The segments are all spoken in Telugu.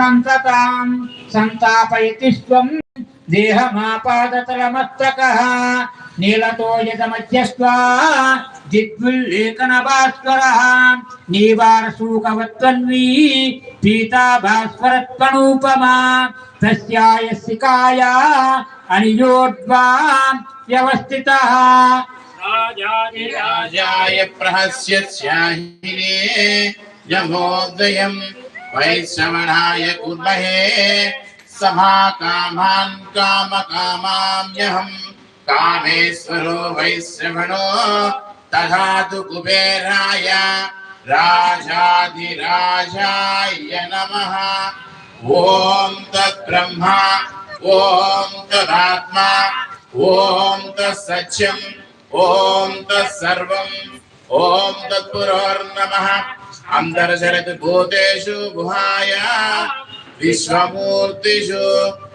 సంతతాం సంతాపయతి స్వం. దేహమాపాదతలమస్తకః. నీలతోయతమధ్యస్వా దిగ్విల్లేఖన భాస్కర నీవారసూకవత్వన్వీ పీతా భాస్కరత్వనూపమా తస్యాయ శికాయ అనియోడ్వా. వ్యవస్థిత. రాజాయ ప్రహస్య నమోదయం वैश्रवणाय कुर्महे। सभा कामान् कामकामाम्यहम् कामेश्वरो वैश्रवणो। तथा तु कुबेराय। राजाधिराजाय नमः। ॐ तद्ब्रह्मा ॐ तदात्मा। ॐ तत्सत्यम्। ॐ तत्सर्वम्। ॐ तत्पुरोर्नमः। अन्तर्जरति भूतेषु गुहाय। विश्वमूर्तिषु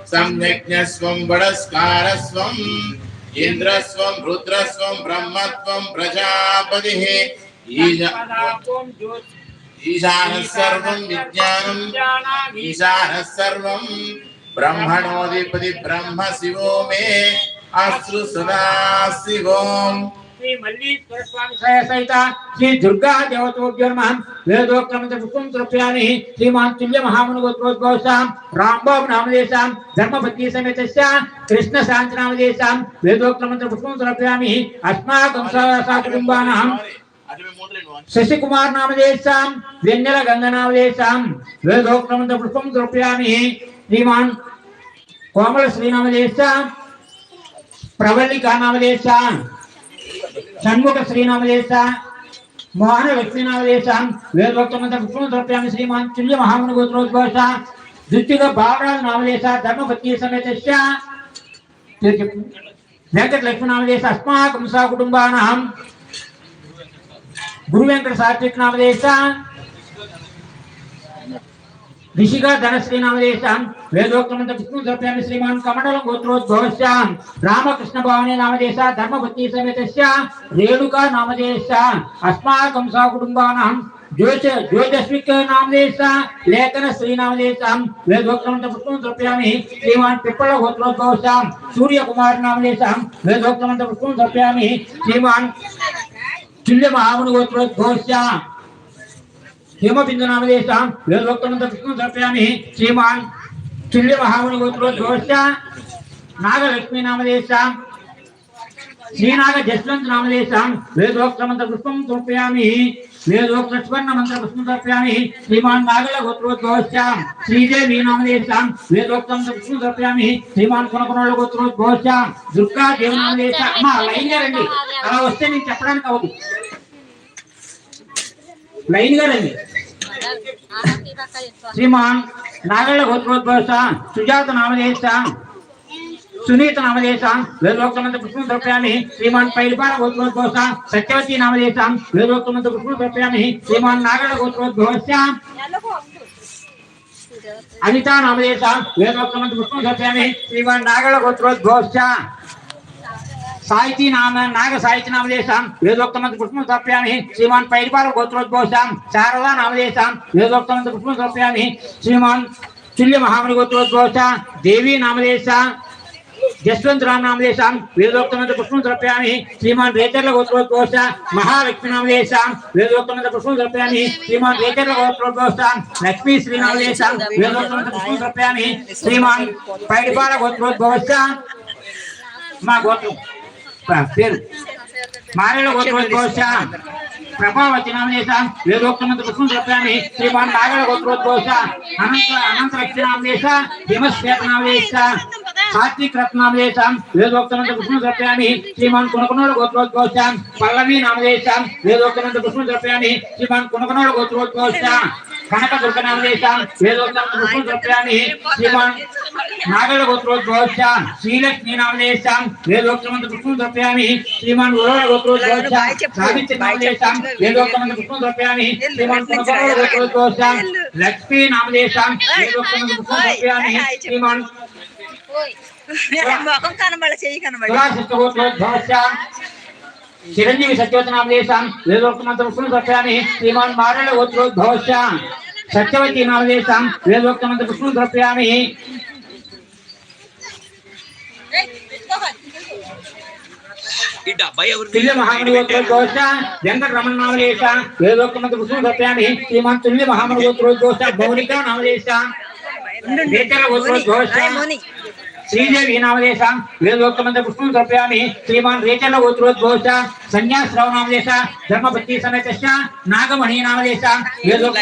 सम्यज्ञस्वं वडस्कारस्वम् इन्द्रस्वं, रुद्रस्वं, ब्रह्मत्वं, प्रजापतिः। ईशानः सर्वं विज्ञानम् ईशानः सर्वं ब्रह्मणोऽधिपति ब्रह्म शिवो मे। अश्रु सदा शिवोम् శ్రీ మల్లీశ్వర స్వామి సహ సహిత శ్రీ దుర్గా దేవతోభ్యో నమః వేదోక్రమంత పుష్పం తృప్యామి శ్రీమాన్ తుల్య మహాముని గోత్రోద్భవసాం రాంబాబు నామదేశాం ధర్మపత్ని సమేతస్య కృష్ణ శాంతి నామదేశాం వేదోక్రమంత పుష్పం తృప్యామి అస్మాకం సహ కుటుంబానాం శశికుమార్ నామదేశాం వెన్నెల గంగ నామదేశాం వేదోక్రమంత పుష్పం తృప్యామి శ్రీమాన్ కోమల శ్రీనామదేశాం ప్రవల్లికా నామదేశాం షణ్ముఖ శ్రీనామదేశ మోహన లక్ష్మీనామదేశ వేదోక్తమంత పుష్పం ద్రవ్యామి శ్రీమాన్ తుల్య మహాముని గోత్రోద్ఘోష ద్వితీయ బాలరాజు నామదేశ ధర్మపత్ని సమేత వెంకట లక్ష్మీ నామదేశ అస్మాకం సహ కుటుంబానాం గురు వెంకట సాత్విక్ నామదేశ ऋषिका धनश्री नामदेशां वेदोक्तमन्त विष्णु द्रव्यामि श्रीमान् कमण्डलं गोत्रोद्भवस्यां रामकृष्ण भवानी नामदेशा, धर्मपत्नी समेतस्य, रेणुका नामदेशा, अस्माकं सहकुटुम्बानां ज्योतिष ज्योतिष्विक नामदेशा, लेखन श्री नामदेशां वेदोक्तमन्त विष्णु द्रव्यामि श्रीमान् पिप्पळ गोत्रोद्भवस्यां सूर्यकुमार नामदेशां वेदोक्तमन्त द्रव्यामि श्रीमान् तुल्य महामुनि హేమబిందునామదేశాం. శ్రీమాన్ తుల్య దోష నాగలక్ష్మీ నామదేశాం శ్రీనాగ జస్వంత్ నామదేశాం వేదోక్త మంత్ర పుష్పం సమర్పయామి. వేదోక్త స్వర్ణ మంత్ర పుష్పం సమర్పయామి. శ్రీమాన్ నాగల గోత్రో శ్రీదేవి నామదేశాం వేదోక్త మంత్ర పుష్పం శ్రీమాన్ కొనకొనోళ్ళ దుర్గా అమ్మ లైన్ గారండి అలా వస్తే నేను చెప్పడానికి లైన్గా రండి. శ్రీమాన్ నాగళ్ళ గోత్రోద్భవస సుజాత నామదేశ సునీత నామదేశ వేదోక్తమంత పుష్పం ద్రవ్యామి శ్రీమాన్ పైలిపాల గోత్రోద్భవస సత్యవతి నామదేశ వేదోక్తమంత పుష్పం ద్రవ్యామి శ్రీమాన్ నాగళ్ళ గోత్రోద్భవస్య అనితా నామదేశ వేదోక్తమంత పుష్పం ద్రవ్యామి శ్రీమాన్ నాగళ్ళ గోత్రోద్భవస్య సాహితీ నామ నాగ సాహిత్య నామదేశం వేదోక్తమంత పుష్పం సమర్పయామి. శ్రీమాన్ పైడిపాల గోత్రోద్భవసాం శారదా నామదేశం వేదోక్తమంత పుష్పం సమర్పయామి. శ్రీమాన్ తుల్య మహాముని గోత్రోద్భవస దేవి నామదేశ జస్వంత్ రామ్ నామదేశం వేదోక్తమంత పుష్పం సమర్పయామి. శ్రీమాన్ రేచర్ల గోత్రోద్భవస మహాలక్ష్మి నామదేశం వేదోక్తమంత పుష్పం సమర్పయామి. శ్రీమాన్ రేచర్ల గోత్రోద్భవస లక్ష్మీ శ్రీ నామదేశం వేదోక్తమంత పుష్పం సమర్పయామి. శ్రీమాన్ పైడిపాల గోత్రోద్భవస మా గోత్రం. పేరు. పేరు మారేల గోత్రోద్భవస్య ప్రభావతి నామదేశం వేదోక్తమంత పుష్పం ద్రవ్యామి శ్రీమాన్ నాగల గోత్రోద్భవస్య అనంత అనంత లక్ష్మి నామదేశ హిమశ్వేత నామదేశ సాత్విక్ రత్నామదేశం వేదోక్తమంత పుష్పం ద్రవ్యామి శ్రీమాన్ కునకునోడ గోత్రోద్భవస్య పల్లవి నామదేశం వేదోక్తమంత పుష్పం ద్రవ్యామి శ్రీమాన్ కునకునోడ గోత్రోద్భవస్య కనక దుర్గ నామదేశం వేదోక్తమంత పుష్పం ద్రవ్యామి శ్రీమాన్ నాగల గోత్రోద్భవస్య శ్రీలక్ష్మీ నామదేశం వేదోక్తమంత పుష్పం ద్రవ్యామి శ్రీమాన్ ఉరవ గోత్రోద్భవస్య సావిత్రి నామదేశం వేదోక్తమంత పుష్పం ద్రవ్యామి శ్రీమాన్ కునకునోడ గోత్రోద్భవస్య లక్ష్మీ నామదేశం వేదోక్తమంత పుష్పం ద్రవ్యామి శ్రీమాన్ ముఖం కనబడ చెయ్యి కనబడ తులాశిష్టగోత్రోద్భవస్య చిరంజీవి సత్యవతి నామదేశం వేదోక్తమంత పుష్పం ద్రవ్యామి శ్రీమాన్ మారణ గోత్రోద్భవస్య సత్యవతి నామదేశాం వేదోక్తమంత్ర ఎవరు తుల్య మహామణి గోత్రోద్ఘోష వెంకట రమణ నామదేశ వేదోక్తమంత్ర పుష్పం సమర్పయామి శ్రీమాన్ తుల్య మహామణి గోత్రోద్ఘోష గౌరిక నామదేశ రేచల గోత్రోద్ఘోష శ్రీదేవి నామదేశ. వేదోక్తమంత పుష్పం సమర్పయామి. శ్రీమాన్ రేచల గోత్రోద్ఘోష సన్యాసరావు నామదేశ. ధర్మపతి సమేత నాగమణి నామదేశ. వేదోక్త